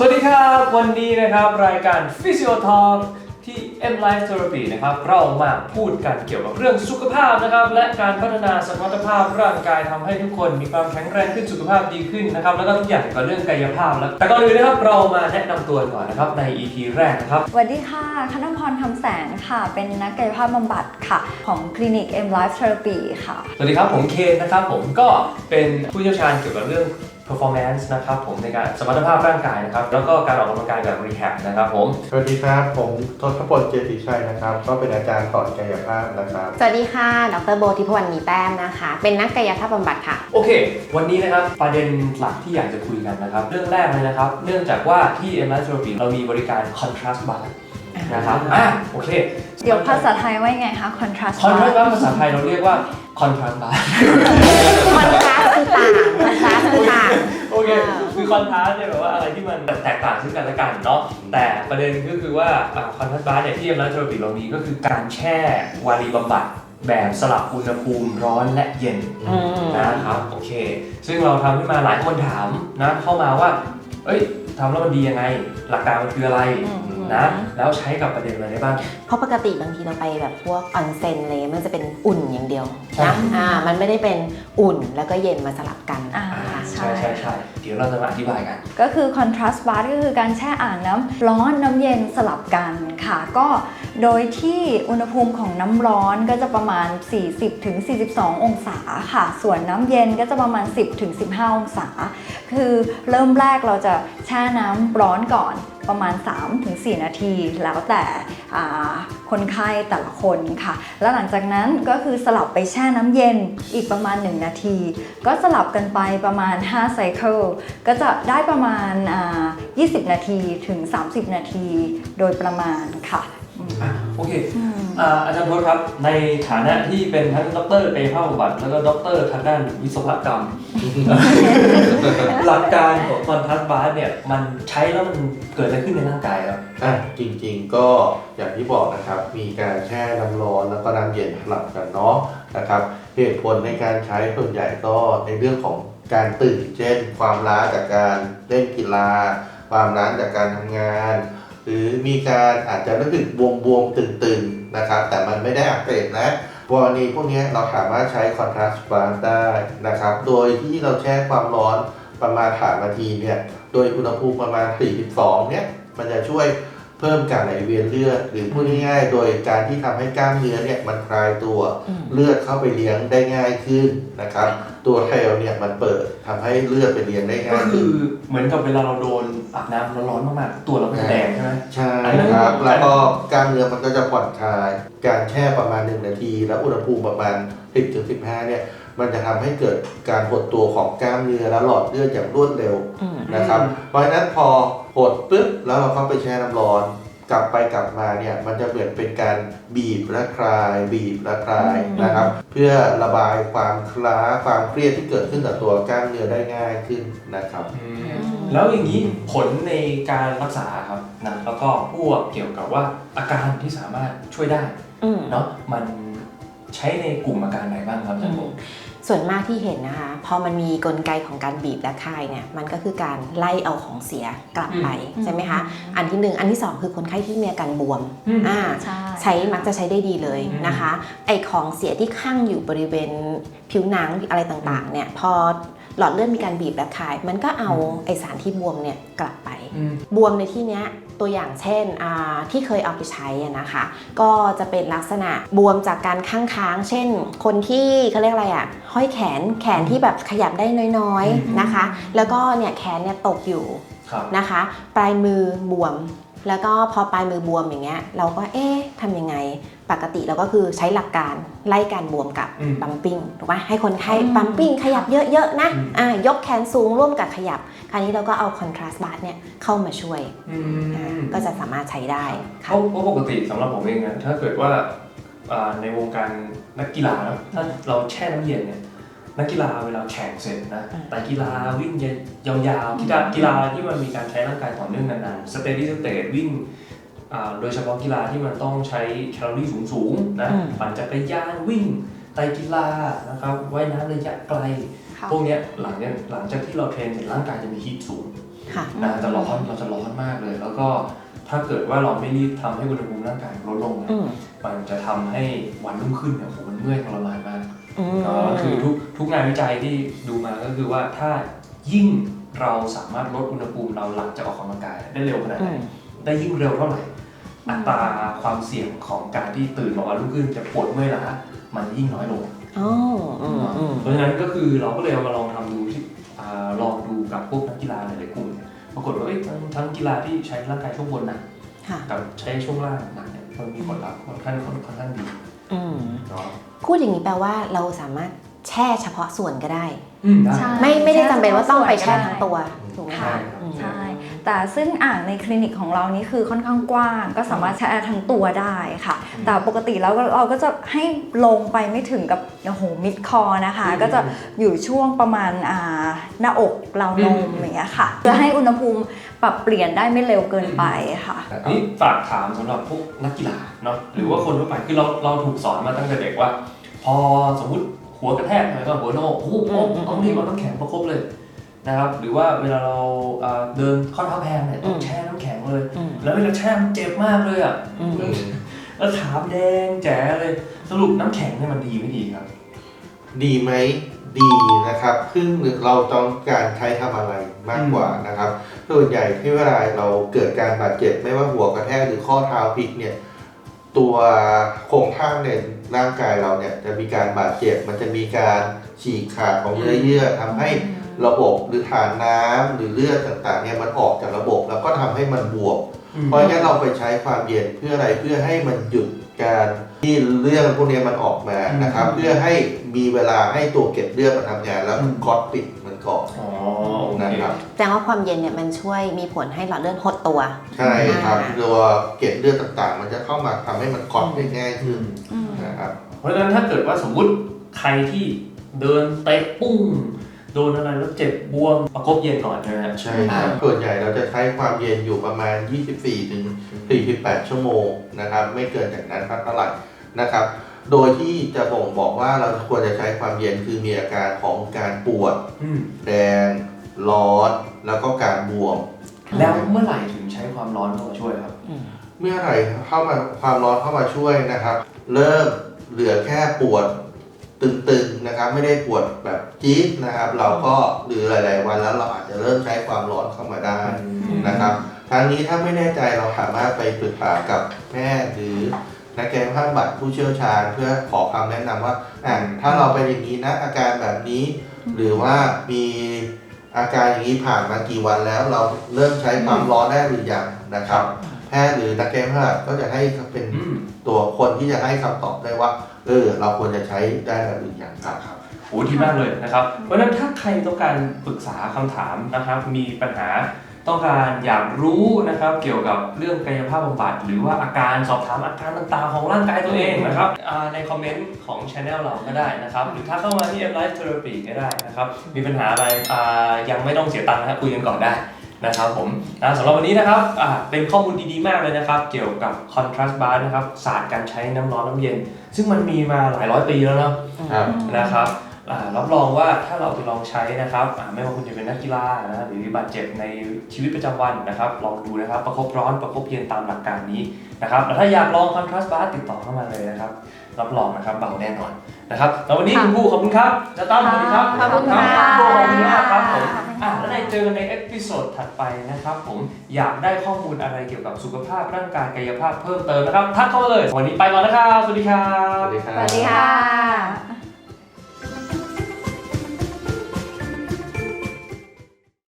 สวัสดีครับ วันนี้นะครับรายการ Physio Talk ที่ M Life Therapy นะครับเรามาพูดกันเกี่ยวกับเรื่องสุขภาพนะครับ และการพัฒนาสมรรถภาพร่างกายทำให้ทุกคนมีความแข็งแรงขึ้นสุขภาพดีขึ้นนะครับ แล้วก็ทุกอย่างเกี่ยวกับเรื่องกายภาพแล้ว แต่ก่อนอื่นนะครับเรามาแนะนำตัวก่อนนะครับใน EP แรกนะครับสวัสดีค่ะคณพรคำแสงค่ะ เป็นนักกายภาพบำบัดค่ะ ของคลินิก M Life Therapy ค่ะ สวัสดีครับผมเคนนะครับผมก็เป็นผู้เชี่ยวชาญเกี่ยวกับเรื่อง performance นะครับผมในการสมรรถภาพร่างกายนะครับ แล้วก็การออกกำลังกายแบบ rehab นะครับผม สวัสดีครับ ผมทศพลเจติชัยนะครับ ก็เป็นอาจารย์สอนกายภาพนะครับ สวัสดีค่ะ ดรโบทิพวรรณมีแต้มนะคะ เป็นนักกายภาพบำบัดค่ะ โอเค วันนี้นะครับประเด็นหลักที่อยากจะคุยกันนะครับ เรื่องแรกเลยนะครับ เนื่องจากว่าที่ m l Therapy เรามีบริการ contrast bar นะครับอะโอเค เดี๋ยวภาษาไทยว่ายังไงคะ contrast contrast bar bar ภาษาไทยเราเรียกว่า contrast bar คอนทราสคือต่างคอนทราสคือต่าง โอเคคือคอนทราสเนี่ยแบบว่าอะไรที่มันแตกต่างซึ่งกันและกันเนาะ แต่ประเด็นก็คือว่าคอนทราสบาร์เนี่ยที่เอ็มและเทอร์บิเรามีก็คือการแช่วารีบำบัดแบบสลับอุณหภูมิร้อนและเย็นอืม นะครับโอเค ซึ่งเราทำขึ้นมาหลายคนถามนะเข้ามาว่า เอ้ยทำแล้วมันดียังไง หลักการมันคืออะไร อืม นะแล้วใช้กับประเด็นอะไรได้บ้าง เพราะปกติบางทีเราไปแบบพวกออนเซ็นอะไรเงี้ยมันจะเป็นอุ่นอย่างเดียวใช่นะอ่ามันไม่ได้เป็นอุ่นแล้วก็เย็นมาสลับกันอ่าอ่าใช่ใช่ใช่ใช่เดี๋ยวเราจะมาอธิบายกัน ก็คือ contrast bar ก็คือการแช่อ่างน้ำร้อนน้ำเย็นสลับกันค่ะก็ โดยที่อุณหภูมิของน้ำร้อนก็จะประมาณ 40-42 องศาค่ะ ส่วนน้ำเย็นก็จะประมาณ 10-15 องศา คือเริ่มแรกเราจะแช่น้ำร้อนก่อนประมาณ 3-4 นาที แล้วแต่คนไข้แต่ละคนค่ะ แล้วหลังจากนั้นก็คือสลับไปแช่น้ำเย็นอีกประมาณ 1 นาที ก็สลับกันไปประมาณ5ไซเคิลก็จะได้ประมาณอ่า20 นาทีถึง 30 นาทีโดยประมาณค่ะ โอเคอืมอ่าอาจารย์พจน์ครับ ในฐานะที่เป็นทั้งด็อกเตอร์กายภาพบำบัดแล้วก็ด็อกเตอร์ทางด้านวิศวกรรม หลักการของคอนทราสต์บาร์เนี่ยมันใช้แล้วมันเกิดอะไรขึ้นในร่างกายครับอะจริงๆก็อย่างที่บอกนะครับ มีการแช่น้ำร้อนแล้วก็น้ำเย็นสลับกันเนาะนะครับเหตุผลในการใช้ส่วนใหญ่ก็ในเรื่องของการตื่นเช่น ความล้าจากการเล่นกีฬา ความล้าจากการทำงานห รือมีการอาจจะรู้สึกบวมๆตึงๆนะครับ แต่มันไม่ได้อักเสบนะกรณีพวกนี้เราสามารถใช้คอนทราสต์บาร์ได้นะครับ โดยที่เราแช่ความร้อนประมาณถามนาทีเนี่ยโดยอุณหภูมิประมาณ 42 เนี่ย มันจะช่วยเพิ่มการไหลเวียนเลือด หรือพูดง่ายๆ โดยการที่ทำให้กล้ามเนื้อเนี่ยมันคลายตัวอืมเลือดเข้าไปเลี้ยงได้ง่ายขึ้นนะครับ ตัวเทลเนี่ยมันเปิดทำให้เลือดไปเลี้ยงได้ก็ง่ายคืขึ้อนเหมือนกับเวลาเราโดนอาบน้ำร้อนๆมากๆตัวเราก็จะแดงใช่ไหม ใช่ครับ แล้วก็กล้ามเนื้อมันก็จะผ่อนคลาย การแช่ประมาณ 1 นาที แล้วอุณหภูมิประมาณ 10-15 เนี่ย มันจะทำให้เกิดการหดตัวของกล้ามเนื้อและหลอดเลือดอย่างรวดเร็ว อืม นะครับ เพราะฉะนั้นพอหดปึ๊บแล้วเราเข้าไปแช่น้ำร้อน กลับไปกลับมาเนี่ยมันจะเหมือนเป็นการบีบและคลาย บีบและคลายนะครับ เพื่อระบายความคล้าความเครียดที่เกิดขึ้นกับตัวกล้ามเนื้อได้ง่ายขึ้นนะครับอืมแล้วอย่างนี้ผลในการรักษาครับนะแล้วก็พวกเกี่ยวกับว่าอาการที่สามารถช่วยได้อืมเนาะมันใช้ในกลุ่มอาการไหนบ้างครับอาจารย์ผม ส่วนมากที่เห็นนะคะ พอมันมีกลไกของการบีบและคายเนี่ย มันก็คือการไล่เอาของเสียกลับไปอืมใช่ไหมคะ อันที่หนึ่งอันที่สองคือคนไข้ที่มีอาการบวมอืมอ่าใช่ใช้มักจะใช้ได้ดีเลยอืมนะคะ ไอของเสียที่ข้างอยู่บริเวณผิวหนังอะไรต่างๆเนี่ย พอ หลอดเลือดมีการบีบและคาย มันก็เอาอืมไอสารที่บวมเนี่ยกลับไปอืมบวมในที่เนี้ยตัวอย่างเช่นอ่าที่เคยเอาไปใช้อะนะคะ ก็จะเป็นลักษณะบวมจากการข้างค้าง เช่น คนที่เขาเรียกอะไรอะห้อยแขนแขนที่แบบขยับได้น้อยอืมๆนะคะ แล้วก็เนี่ยแขนเนี่ยตกอยู่ครับนะคะ ปลายมือบวม แล้วก็พอปลายมือบวมอย่างเงี้ยเราก็เอ๊ะทำยังไง ปกติเราก็คือใช้หลักการไล่การบวมกับอืมบัมปิ้งถูกไหมให้คนไข้อืมบัมปิ้งขยับเยอะๆนะอืม อ่ายกแขนสูงร่วมกับขยับ คราวนี้เราก็เอาคอนทราสต์บาร์เนี่ยเข้ามาช่วยอือ่ามก็จะสามารถใช้ได้เพค่ะ ราะเพราะปกติสำหรับผมเองนะถ้าเกิดว่าอ่าในวงการนักกีฬาเนอะถ้าเราแช่น้ำเย็นเนี่ย นักกีฬาเวลาแข่งเสร็จนะอืมแต่กีฬาวิ่งยาวๆกีฬากีฬาที่มันมีการใช้ร่างกายต่อเนื่องนานๆสเตดี้สเตทวิ่งอ่าโดยเฉพาะกีฬาที่มันต้องใช้แคลอรี่สูงๆนะปั่นจักรยานวิ่งไตรกีฬานะครับว่ายน้ำระยะไกลค่ะพวกเนี้ยหลังจากหลังจากที่เราเทรนเสร็จร่างกายจะมีฮีทสูงค่ะนะแต่ร้อนเราจะร้อนมากเลย แล้วก็ถ้าเกิดว่าเราไม่รีบทำให้อุณหภูมิร่างกายลดลงนะอืมมันจะทำให้วันรุ่งขึ้นเนี่ยโหมันเมื่อยทรมานมาก อืมก็คือทุกทุกงานวิจัยที่ดูมาก็คือว่าถ้ายิ่งเราสามารถลดอุณหภูมิเราหลังจากออกกำลังกายได้เร็วขนาดอืไหนมได้ยิ่งเร็วเท่าไหร่อัตราความเสี่ยงของการที่ตื่นมาวันรุ่งขึ้นจะปวดเมื่อยล้ามันยิ่งน้อยลงอ๋ออืมอืมเพราะฉะนั้นก็คือเราก็เลยเอามาลองทำดูที่อ่าลองดูกับพวกนักกีฬาหลายๆกลุ่มเนี่ยปรากฏว่าเอ้ยทั้งทั้งกีฬาที่ใช้ร่างกายช่วงบนหนักค่ะกับใช้ช่วงล่างหนักเนี่ยมันมีผลลัพธ์ค่อนข้างค่อนข้างดี อืมเนาะพูดอย่างนี้แปลว่าเราสามารถแช่เฉพาะส่วนก็ได้ อืมได้ ใช่ ไม่ไม่ได้จำเป็นว่าต้องไปแช่แช่เฉพาะส่วนทั้งตัวถูกไหมค่ะคะอืม ใช่ แต่ซึ่งอ่างในคลินิกของเรานี่คือค่อนข้างกว้าง ก็สามารถแช่ทั้งตัวได้ค่ะ แต่ปกติแล้วเราก็จะให้ลงไปไม่ถึงกับโอ้โหมิดคอนะคะอืมก็จะอยู่ช่วงประมาณอ่าหน้าอกราวนมอืมอย่างเงี้ยค่ะเพื่อให้อุณหภูมิปรับเปลี่ยนได้ไม่เร็วเกินไปค่ะ นี่ฝากถามสำหรับพวกนักกีฬาเนาะหรือว่าคนทั่วไปคือเราเราถูกสอนมาตั้งแต่เด็กว่า พอสมมติหัวกระแทกหน่อยก็หัวโนกโอ้โหอืมอืมต้องรีบเอาน้ำแข็งประคบเลย นะครับหรือว่าเวลาเราเอ่อเดินข้อเท้าแพงเนี่ยต้องแช่น้ำแข็งเลย อืม แล้วเวลาแช่มันเจ็บมากเลยอะอืม แล้วขามแดงแจ๋เลยสรุปน้ำแข็งเนี่ยมันดีไม่ดีครับ ดีไหมดีนะครับซึ่งเราต้องการใช้ทำอะไรมากกว่านะครับส่วนใหญ่ที่เวลาเราเกิดการบาดเจ็บไม่ว่าหัวกระแทกหรือข้อเท้าพลิกเนี่ยตัวโครงข้างในร่างกายเราเนี่ยจะมีการบาดเจ็บ มันจะมีการฉีกขาดของเนื้อเยื่อทำให้ ระบบหรือฐานน้ำหรือเลือดต่างๆเนี่ยมันออกจากระบบ แล้วก็ทำให้มันบวมเพราะงั้นเราไปใช้ความเย็นเพื่ออะไรเพื่อให้มันหยุดการที่เลือดพวกนี้มันออกมานะครับอืมเพื่อให้มีเวลาให้ตัวเก็บเลือดมันทำงานแล้วอืมก๊อตปิดมันก่อนอ๋อโอเคนะครับแสดงว่าความเย็นเนี่ยมันช่วยมีผลให้หลอดเลือดหดตัว ใช่ครับอ่าตัวเก็บเลือดต่างๆ มันจะเข้ามาทำให้มันก๊อตได้ง่ายขึ้นอืมนะครับเพราะฉะนั้นถ้าเกิดว่าสมมุติใครที่เดินเตะปุ้ง โดนอะไรแล้วเจ็บบวมประคบเย็นก่อนใช่ไหมฮะใช่ครับส่วนใหญ่เราจะใช้ความเย็นอยู่ประมาณ 24ถึง48 ชั่วโมงนะครับ ไม่เกินจากนั้นเท่าไหร่นะครับ โดยที่จะบ่งบอกว่าเราควรจะใช้ความเย็นคือมีอาการของการปวดอืมแดง ร้อนแล้วก็การบวม แล้วเมื่อไหร่ถึงใช้ความร้อนเข้ามาช่วยครับ เมื่อไหร่เข้ามาความร้อนเข้ามาช่วยนะครับ เริ่มเหลือแค่ปวด ตึงๆนะครับไม่ได้ปวดแบบจี๊ดนะครับ เราก็หรือหลายๆวันแล้วเราอาจจะเริ่มใช้ความร้อนเข้ามาได้นะครับทางนี้ถ้าไม่แน่ใจเราสามารถไปปรึกษากับแพทย์หรือนักกายภาพบำบัดผู้เชี่ยวชาญ เพื่อขอคำแนะนำว่าอะถ้าเราเป็นอย่างนี้นะอาการแบบนี้ หรือว่ามีอาการอย่างนี้ผ่านมากี่วันแล้ว เราเริ่มใช้ความร้อนได้หรือยังนะครับ แพทย์หรือนักกายภาพก็จะให้เป็นอืมตัวคนที่จะให้คำตอบได้ว่า เออ เราควรจะใช้ได้หรือยังครับครับโหดีมากเลยนะครับ เพราะฉะนั้นถ้าใครต้องการปรึกษาคำถามนะครับ มีปัญหาต้องการอยากรู้นะครับ เกี่ยวกับเรื่องกายภาพบำบัดหรือว่าอาการสอบถามอาการต่างๆ ของร่างกายตัวเองนะครับอ่าในคอมเมนต์ของช anel เราก็ได้นะครับ หรือถ้าเข้ามาที่ M Life Therapy ก็ได้นะครับ มีปัญหาอะไรอ่ายังไม่ต้องเสียตังค์นะครับคุยกันก่อนได้ นะครับผมนะสำหรับวันนี้นะครับอ่าเป็นข้อมูลดีๆมากเลยนะครับ เกี่ยวกับ contrast bar นะครับศาสตร์การใช้น้ำร้อนน้ำเย็น ซึ่งมันมีมาหลายร้อยปีแล้วเนาะครับนะครับอ่ารับรองว่าถ้าเราไปลองใช้นะครับอ่าไม่ว่าคุณจะเป็นนักกีฬานะหรือบาดเจ็บในชีวิตประจำวันนะครับลองดูนะครับประคบร้อนประคบเย็นตามหลักการนี้นะครับแล้วถ้าอยากลองคอนทราสต์บาร์ติดต่อเข้ามาเลยนะครับรับรองนะครับเบาแน่นอนนะครับแล้ววันนี้ค่ะคุณผู้ขอบคุณครับจะต้อมสวัสดีครับขอบคุณค่ะขอบคุณมากครับ เจอกันในเอพิโซดถัดไปนะครับผมอยากได้ข้อมูลอะไรเกี่ยวกับสุขภาพร่างกายกายภาพเพิ่มเติมนะครับ ทักเข้ามาเลย วันนี้ไปก่อนนะครับ สวัสดีครัสบวัสดีครัสบวัสดีค่ะ